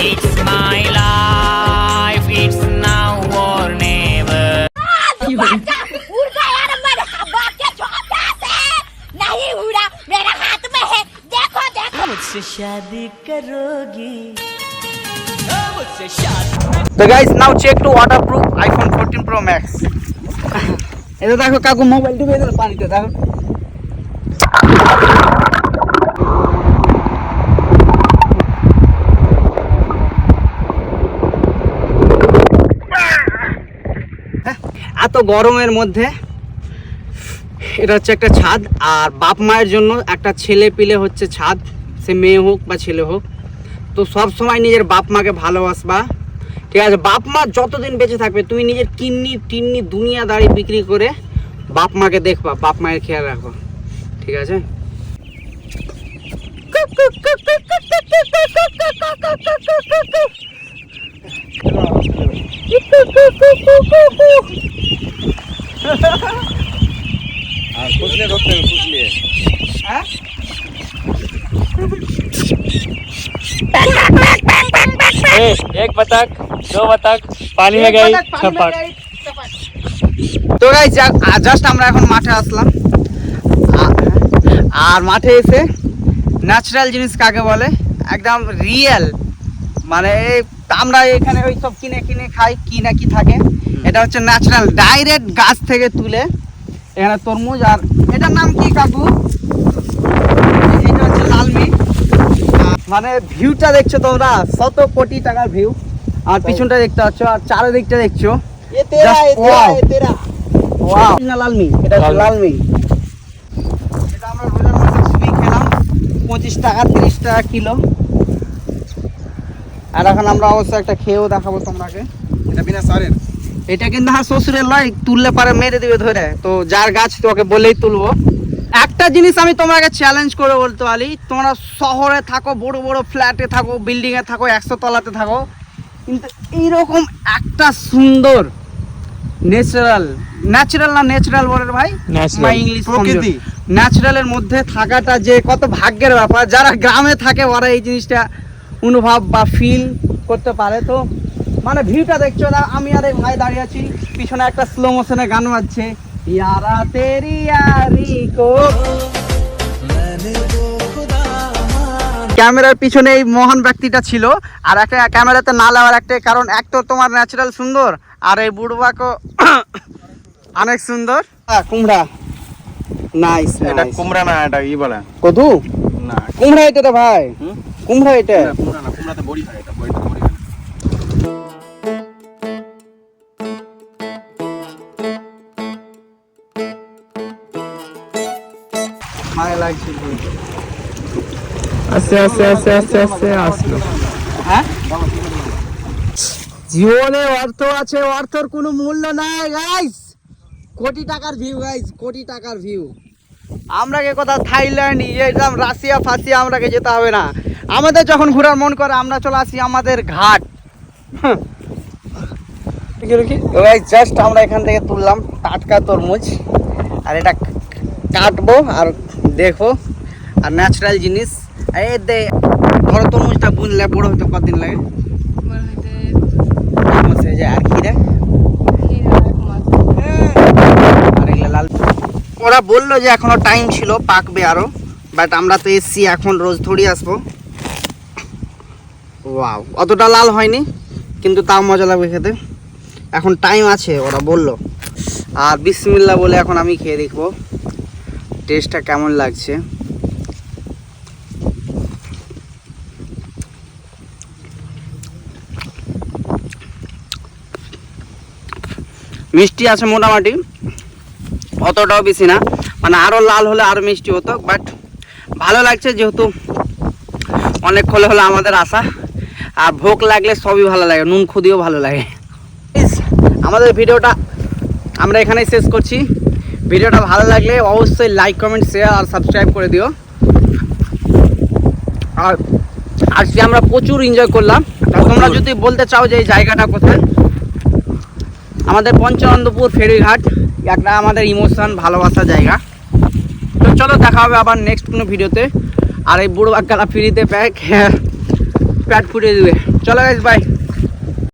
It's my life, it's now or never. बच्चा उड़ गया यार मेरे बच्चे छोटा से नहीं उड़ा मेरे हाथ में है देखो देखो मुझसे शादी करोगी मुझसे शादी তো guys now check to waterproof iPhone 14 pro max এটা দেখো কাকু মোবাইল ডুবে দিল পানিতে দেখো এত গরমের মধ্যে এটা হচ্ছে একটা ছাদ, আর বাপ মায়ের জন্য একটা ছেলে পিলে হচ্ছে ছাদ, সে মেয়ে হোক বা ছেলে হোক। তো সব সময় নিজের বাপ মাকে ভালোবাসবা। ঠিক আছে, বাপ মা যতদিন বেঁচে থাকবে, তুমি নিজের কিন্নি, টিন্নি দুনিয়াদারি বিক্রি করে বাপ মাকে দেখবা, বাপ মায়ের খেয়াল রাখবা। ঠিক আছে? হ্যাঁ एक बतख दो बतख पानी में गई छपक তো গাই জাস্ট আমরা এখন মাঠে আসলাম আ- আর মাঠে এসে ন্যাচারাল জিনিস কাকে বলে একদম রিয়েল মানে এই আমরা এখানে ওই সব কিনে কিনে খাই কি না কি থাকে। এটা হচ্ছে ন্যাচারাল ডাইরেক্ট গাছ থেকে তুলে এখানে তরমুজ আর এটার নাম কি কাকু? এটা হচ্ছে লালমি। আর মানে ভিউটা দেখছ তোমরা শত কোটি টাকার ভিউ আর পিছনটা দেখতে পাচ্ছ আর চারিদিকটা দেখছ। লালমি এটা হচ্ছে লালমি। এটা আমরা রোজার মাসে খেলাম পঁচিশ টাকা তিরিশ টাকা কিলো। আর এখন আমরা অবশ্য একটা খেয়েও দেখাবো তোমাকে। এটা বিনা সারের। এটা কিন্তু হ্যাঁ শ্বশুরের লয় তুললে পারে মেরে দিবে ধরে। তো যার গাছ তোকে বলেই তুলবো। একটা জিনিস আমি তোমাকে চ্যালেঞ্জ করে বলতে পারি তোমরা শহরে থাকো বড় বড় ফ্ল্যাটে থাকো বিল্ডিংয়ে থাকো একশো তলাতে থাকো। কিন্তু এইরকম একটা সুন্দর ন্যাচারাল ন্যাচারাল না ন্যাচারাল বলে ভাই? ইংলিশ প্রকৃতি। ন্যাচারালের মধ্যে থাকাটা যে কত ভাগ্যের ব্যাপার। যারা গ্রামে থাকে ওরা এই জিনিসটা অনুভব বা ফিল করতে পারে তো? মানে ভিউটা দেখছ না? আমি আর এই ভাই দাঁড়িয়ে আছি। পিছনে একটা স্লো মোশনে গান বাজছে। ইয়ারা তেরি ইয়ারি কো। ক্যামেরার পিছনে এই মহান ব্যক্তিটা ছিল। আর একটা ক্যামেরাতে না লাগার একটা কারণ এক তো তোমার ন্যাচারাল সুন্দর আর এই বুড়বাকো অনেক সুন্দর। হ্যাঁ, কুমড়া। নাইস এটা কুমড়া না এটা ই বলে। কদু? না। কুমড়া এটা ভাই? কুমড়া এটা। কুমড়াতে বড়ি হয় এটা বড়ি হয় মায়ে লাগছে আস্তে আস্তে আস্তে আস্তে আস্তে আসলো। হ্যাঁ? জীবনে অর্থ আছে অর্থের কোনো মূল্য নাই গাইস কোটি টাকার ভিউ গাইস কোটি টাকার ভিউ আমরাকে কোথাও থাইল্যান্ড একদম রাশিয়া ফাসিয়া আমরাকে যেতে হবে না। আমাদের যখন ঘোরার মন করে আমরা চলে আসি আমাদের ঘাট। জাস্ট আমরা এখান থেকে তুললাম টাটকা তরমুজ। আর এটা কাটবো আর দেখব। আর ন্যাচারাল জিনিস। এই দে বড় তরমুজটা বুনলে বড় হতে কতদিন লাগে এক মাস হয়ে যায় আর খিরে আর এগুলো লাল ওরা বলল যে এখনও টাইম ছিল, পাকবে আরও বাট আমরা তো এসছি এখন রোজ থোড়ি আসব। ওয়াও অতটা লাল হয়নি, কিন্তু তাও মজা লাগবে খেতে। এখন টাইম আছে, ওরা বলল। আর বিসমিল্লা বলে এখন আমি খেয়ে দেখব টেস্টটা কেমন লাগছে। মিষ্টি আছে মোটামুটি। অতটাও বেশি না। মানে আরও লাল হলে আরও মিষ্টি হতো বাট ভালো লাগছে যেহেতু অনেক হলে হলে আমাদের আশা। আর ভোগ লাগলে সবই ভালো লাগে নুন খুদিও ভালো লাগে। আমাদের ভিডিওটা আমরা এখানেই শেষ করছি। ভিডিওটা ভালো লাগলে অবশ্যই লাইক কমেন্ট শেয়ার আর সাবস্ক্রাইব করে দিও। আর আজকে আমরা প্রচুর এনজয় করলাম। তোমরা যদি বলতে চাও যে এই জায়গাটা কোথায় আমাদের পঞ্চানন্দপুর ফেরিঘাট। একটা আমাদের ইমোশন ভালোবাসা জায়গা। তো চলো দেখা হবে আবার নেক্সট কোনো ভিডিওতে আর এই বুড়ো বাক্যালা ফ্রিতে প্যাক প্যাট ফুটিয়ে দেবে। চলো গাইজ বাই